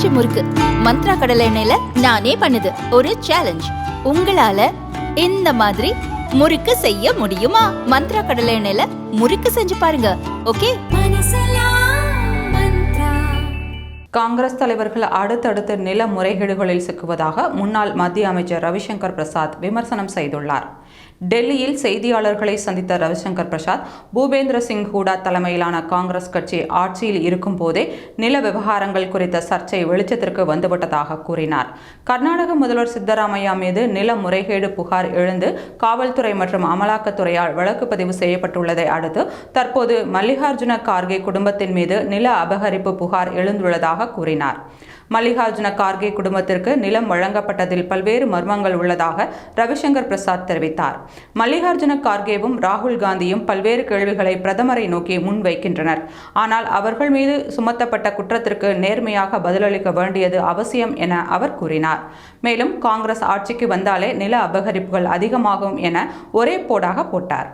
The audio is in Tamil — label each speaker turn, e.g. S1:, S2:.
S1: பஞ்சு முறுக்கு. மந்த்ரா கடலை எண்ணெயில நானே பண்ணுது. ஒரு சேலஞ்ச் உங்களால இந்த மாதிரி முறுக்கு செய்ய முடியுமா? மந்த்ரா கடலை எண்ணெயில முறுக்கு செஞ்சு பாருங்க. ஓகே?
S2: காங்கிரஸ் தலைவர்கள் அடுத்தடுத்து நில முறைகேடுகளில் சிக்குவதாக முன்னாள் மத்திய அமைச்சர் ரவிசங்கர் பிரசாத் விமர்சனம் செய்துள்ளார். டெல்லியில் செய்தியாளர்களை சந்தித்த ரவிசங்கர் பிரசாத் பூபேந்திர சிங் ஹூடா தலைமையிலான காங்கிரஸ் கட்சி ஆட்சியில் இருக்கும் போதே நில விவகாரங்கள் குறித்த சர்ச்சை வெளிச்சத்திற்கு வந்துவிட்டதாக கூறினார். கர்நாடக முதல்வர் சித்தராமையா மீது நில முறைகேடு புகார் எழுந்து காவல்துறை மற்றும் அமலாக்கத்துறையால் வழக்கு பதிவு செய்யப்பட்டுள்ளதை அடுத்து தற்போது மல்லிகார்ஜுன கார்கே குடும்பத்தின் மீது நில அபகரிப்பு புகார் எழுந்துள்ளதாக கூறினார். மல்லிகார்ஜுன கார்கே குடும்பத்திற்கு நிலம் வழங்கப்பட்டதில் பல்வேறு மர்மங்கள் உள்ளதாக ரவிசங்கர் பிரசாத் தெரிவித்தார். மல்லிகார்ஜுன கார்கேவும் ராகுல் காந்தியும் பல்வேறு கேள்விகளை பிரதமரை நோக்கி முன்வைக்கின்றனர். ஆனால் அவர்கள் மீது சுமத்தப்பட்ட குற்றத்திற்கு நேர்மையாக பதிலளிக்க வேண்டியது அவசியம் என அவர் கூறினார். மேலும் காங்கிரஸ் ஆட்சிக்கு வந்தாலே நில அபகரிப்புகள் அதிகமாகும் என ஒரே போடாக போட்டார்.